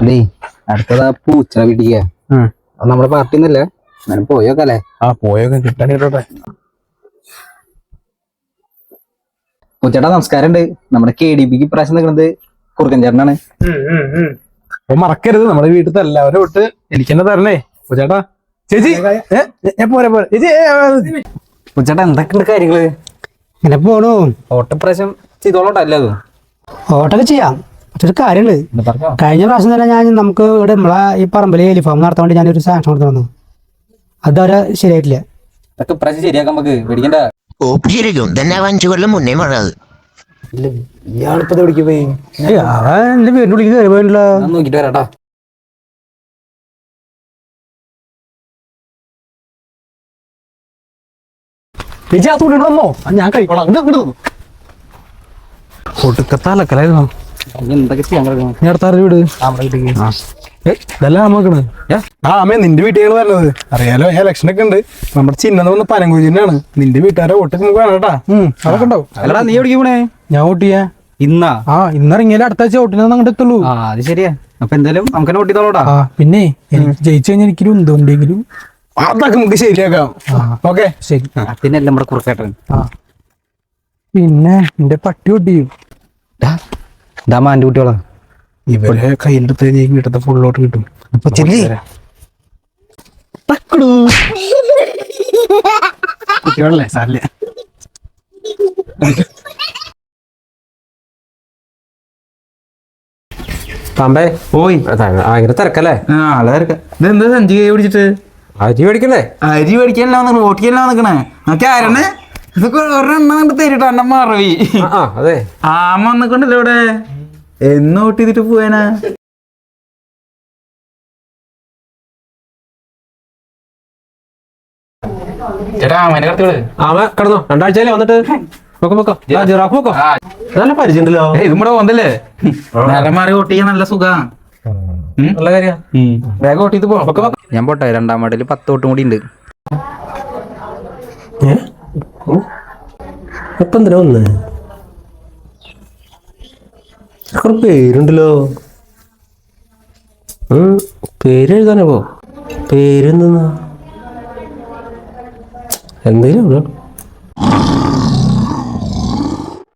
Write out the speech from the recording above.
അതേ അടുത്തതാ പൂച്ച വീട്ടിക്ക. നമ്മുടെ പാർട്ടി ഒന്നല്ലേ ഞാൻ പോയോക്കല്ലേ ആ പോയൊക്കെ കിട്ടാൻ കേട്ടോട്ടെ. പൂച്ചേട്ടാ നമസ്കാരം ഉണ്ട് നമ്മുടെ കെ ഡി പിക്ക് ഇപ്രാവശ്യം നിൽക്കുന്നത് കുറുക്കൻ ചേട്ടനാണ്. അപ്പൊ മറക്കരുത് നമ്മുടെ വീട്ടിലത്തെ എല്ലാവരും വിട്ട് എനിക്ക് തന്നെ തരണേ. പൂച്ചേട്ടാ ചേച്ചി ഞാൻ പോരെ പോരെ. ചേച്ചി പൂച്ചേട്ടാ എന്തൊക്കെയുണ്ട് കാര്യങ്ങൾ? ഇങ്ങനെ പോണു. ഓട്ടപ്രാവശ്യം ചെയ്തോളോട്ടല്ലേ അത്? ഓട്ടൊക്കെ ചെയ്യാം. ഒരു കാര്യമുണ്ട് കഴിഞ്ഞ പ്രാവശ്യം തന്നെ ഞാൻ നമുക്ക് ഇവിടെ നമ്മളെ ഈ പറമ്പിൽ എലിഫാം നടത്താൻ വേണ്ടി ഞാനൊരു സാങ്ഷൻ കൊടുത്തു വന്നു അവരെ ശരിയായിട്ടില്ല ശരിയാക്കാം തന്നെ അഞ്ചു കൊല്ലം? മുന്നേ പോയി? അവൻ എന്റെ പോയിട്ടില്ല. ഞാൻ നോക്കിട്ട് വരാട്ടാ ചേച്ചി ആ തുണി വന്നോ? ഞാൻ കഴിക്കോളാം. ഇങ്ങട് വീട്? ഇതല്ല നോക്കണ്. ആ അമ്മേ നിന്റെ വീട്ടുകൾ വരുന്നത് അറിയാലോ ഞാൻ ഇലക്ഷൻ ഒക്കെ ഉണ്ട്. നമ്മുടെ ചിഹ്നം വന്ന് പനങ്കുചിന്നാണ് നിന്റെ വീട്ടുകാരെ വോട്ടൊക്കെ നമുക്ക് വേണം കേട്ടാ. ഉം, അതൊക്കെ ഉണ്ടാവും. അല്ലടാ നീ എവിടെ പോണേ? ഞാൻ വോട്ട് ചെയ്യാ. ഇന്നാ? ആ ഇന്നിറങ്ങിയാലും അടുത്ത ആഴ്ച വോട്ടിന് അങ്ങോട്ട് എത്തുള്ളൂ. അത് ശരിയാ. അപ്പൊ എന്തായാലും നമുക്ക് വോട്ട് ചെയ്തോളൂടാ പിന്നെ എനിക്ക് ജയിച്ചു കഴിഞ്ഞാൽ എനിക്കൊരു എന്തുണ്ടെങ്കിലും. അതൊക്കെ നമുക്ക് ശരിയാക്കാം. ഓക്കെ. ശരി. പിന്നെ നമ്മുടെ കുറുക്കേട്ടൻ. ആ. പിന്നെ എന്റെ പട്ടി വോട്ട് ചെയ്യും ഇതാ എന്റെ കുട്ടികളാ. ഇവരെ കയ്യിലെടുത്ത് കഴിഞ്ഞാൽ വീട്ടത്തെ ഫുള്ളോട്ട് കിട്ടും. അപ്പൊ ചെല്ലി. കുട്ടികളല്ലേ? സാറില്ല? പാമ്പേ പോയി. ഭയങ്കര തിരക്കല്ലേ? ആളെ തിരക്ക. ഇതെന്താ സഞ്ചി കൈ പിടിച്ചിട്ട്? അരി മേടിക്കണ്ടേ? അരി മേടിക്കാനല്ല വന്നിക്കണ വോട്ടിക്കല്ല വന്നിക്കണേ നോക്കി ആരണ് ഇതൊക്കെ ഒരെണ്ണം കണ്ട് തരിട്ടോ എന്നെ മറവി. അതെ. ആമ വന്നിക്കൊണ്ടല്ലോ ഇവിടെ? എന്ന് വോട്ട് ചെയ്തിട്ട് പോവാനാ? ചേട്ടാ ആമേനെ കടത്തിവിട്. ആമ കിടന്നോ? രണ്ടാഴ്ചയിലെ വന്നിട്ട്? നോക്കോ നോക്കോ. ആ, ജിറാഫ് നോക്കോ? നല്ല പരിചയമുണ്ടല്ലോ. ഇതും ഇവിടെ വന്നല്ലേ നേരെ മാറി വോട്ട് ചെയ്യാൻ നല്ല സുഖാ. നല്ല കാര്യ. വേഗം വോട്ട് ചെയ്ത് പോ ഞാൻ പോട്ടെ രണ്ടാം വാർഡിൽ പത്ത് വോട്ടും കൂടി ഉണ്ട്. എപ്പം തന്നെ വന്ന്? കുറെ പേരുണ്ടല്ലോ. പേരെഴുതാനോ പേര് എഴുതാനോ? പേരെന്തെന്നാ? എന്തെങ്കിലും.